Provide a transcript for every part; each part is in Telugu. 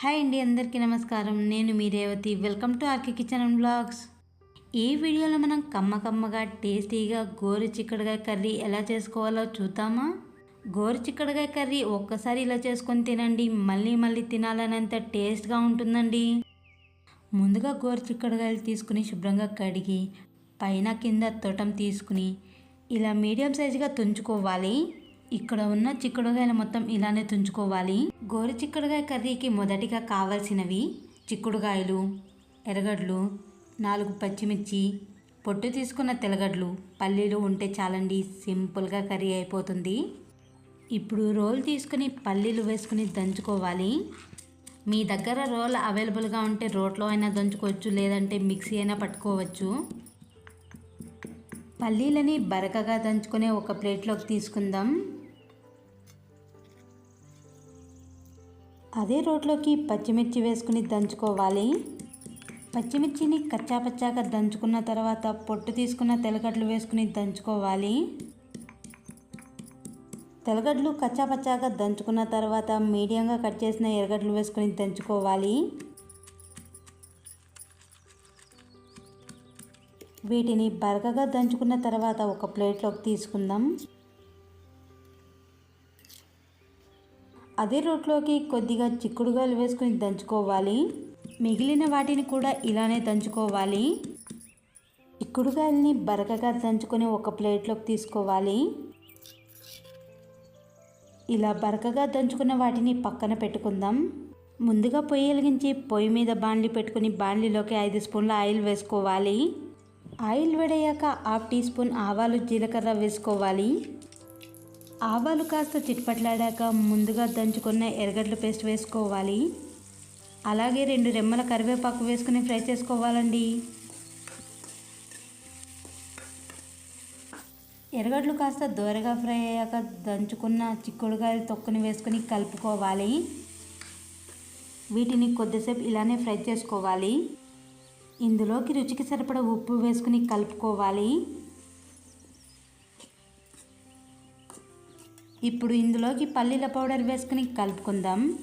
హాయ్ అండి అందరికీ నమస్కారం. నేను మీ Revathi. Welcome to RK kitchen and blogs ఈ వీడియోలో మనం కమ్మ కమ్మగా టేస్టీగా గోరు చిక్కడగా కర్రీ ఎలా చేసుకోవాలో చూద్దామా? గోరు చిక్కడగా కర్రీ ఒక్కసారి ఇలా చేసుకొని తినండి. మళ్ళీ మళ్ళీ తినాలనేంత టేస్ట్గా ఉంటుందండి. ముందుగా గోరు చిక్కడగాయలు తీసుకుని శుభ్రంగా కడిగి పైన కింద తొటం తీసుకుని ఇలా మీడియం సైజుగా తుంచుకోవాలి. ఇక్కడ ఉన్న చిక్కుడుగాయలు మొత్తం ఇలానే తుంచుకోవాలి. గోరు చిక్కుడుగాయ కర్రీకి మొదటిగా కావాల్సినవి చిక్కుడుగాయలు ఎరగడ్లు నాలుగు పచ్చిమిర్చి పొట్టు తీసుకున్న తెలగడ్లు పల్లీలు ఉంటే చాలండి సింపుల్గా కర్రీ అయిపోతుంది. ఇప్పుడు రోల్ తీసుకుని పల్లీలు వేసుకుని దంచుకోవాలి. మీ దగ్గర రోల్ అవైలబుల్గా ఉంటే రోట్లో అయినా దంచుకోవచ్చు లేదంటే మిక్సీ అయినా పట్టుకోవచ్చు. పల్లీలని బరకగా దంచుకునే ఒక ప్లేట్లోకి తీసుకుందాం. అదే రోట్లోకి పచ్చిమిర్చి వేసుకుని దంచుకోవాలి. పచ్చిమిర్చిని కచ్చాపచ్చాగా దంచుకున్న తర్వాత పొట్టు తీసుకున్న తెల్లగడ్డలు వేసుకుని దంచుకోవాలి. తెల్లగడ్డలు కచ్చాపచ్చాగా దంచుకున్న తర్వాత మీడియంగా కట్ చేసిన ఎర్రగడ్డలు వేసుకుని దంచుకోవాలి. వీటిని బరకగా దంచుకున్న తర్వాత ఒక ప్లేట్లోకి తీసుకుందాం. అదే రోట్లోకి కొద్దిగా చిక్కుడుగాయలు వేసుకుని దంచుకోవాలి. మిగిలిన వాటిని కూడా ఇలానే దంచుకోవాలి. చిక్కుడుగాయల్ని బరకగా దంచుకొని ఒక ప్లేట్లోకి తీసుకోవాలి. ఇలా బరకగా దంచుకున్న వాటిని పక్కన పెట్టుకుందాం. ముందుగా పొయ్యి వెలిగించి పొయ్యి మీద బాండ్లీ పెట్టుకుని బాండ్లీలోకి ఐదు స్పూన్ల ఆయిల్ వేసుకోవాలి. ఆయిల్ వేడయ్యాక హాఫ్ టీ స్పూన్ ఆవాలు జీలకర్ర వేసుకోవాలి. ఆవాలు కాస్త చిట్పట్లాడాక ముందుగా దంచుకున్న ఎర్రగడ్డల పేస్ట్ వేసుకోవాలి. అలాగే రెండు రెమ్మల కరివేపాకు వేసుకుని ఫ్రై చేసుకోవాలండి. ఎర్రగడ్డలు కాస్త దోరగా ఫ్రై అయ్యాక దంచుకున్న చిక్కుడుకాయలు తొక్కుని వేసుకుని కలుపుకోవాలి. వీటిని కొద్దిసేపు ఇలానే ఫ్రై చేసుకోవాలి. ఇందులోకి రుచికి సరిపడ ఉప్పు వేసుకుని కలుపుకోవాలి. ఇప్పుడు ఇందులోకి పల్లీల పౌడర్ వేసుకుని కలుపుకుందాం.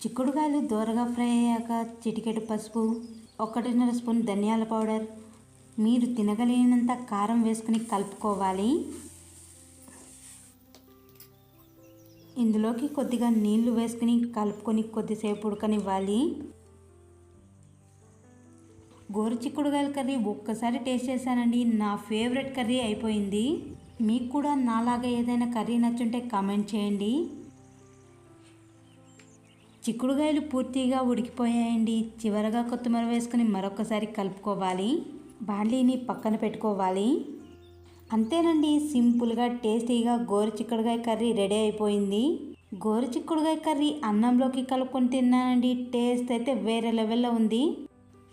చిక్కుడుకాయలు దూరగా ఫ్రై అయ్యాక చిటికెడు పసుపు ఒకటిన్నర స్పూన్ ధనియాల పౌడర్ మీరు తినగలిగినంత కారం వేసుకుని కలుపుకోవాలి. ఇందులోకి కొద్దిగా నీళ్ళు వేసుకుని కలుపుకొని కొద్దిసేపు ఉడకనివ్వాలి. గోరు చిక్కుడుగాయల కర్రీ ఒక్కసారి టేస్ట్ చేశానండి. నా ఫేవరెట్ కర్రీ అయిపోయింది. మీకు కూడా నాలాగా ఏదైనా కర్రీ నచ్చుంటే కామెంట్ చేయండి. చిక్కుడుగాయలు పూర్తిగా ఉడికిపోయాయండి. చివరగా కొత్తిమీర వేసుకుని మరొకసారి కలుపుకోవాలి. బాండీని పక్కన పెట్టుకోవాలి. అంతేనండి సింపుల్గా టేస్టీగా గోరుచిక్కుడుగాయ కర్రీ రెడీ అయిపోయింది. గోరుచిక్కుడుగాయ కర్రీ అన్నంలోకి కలుపుకొని తిన్నానండి టేస్ట్ అయితే వేరే లెవెల్లో ఉంది.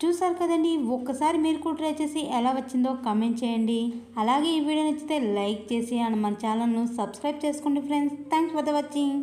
చూసారు కదండి ఒక్కసారి మీరు కూడా ట్రై చేసి ఎలా వచ్చిందో కమెంట్ చేయండి. అలాగే ఈ వీడియో నచ్చితే లైక్ చేసి అండ్ మన ఛానల్ను సబ్స్క్రైబ్ చేసుకోండి friends. Thanks for the watching.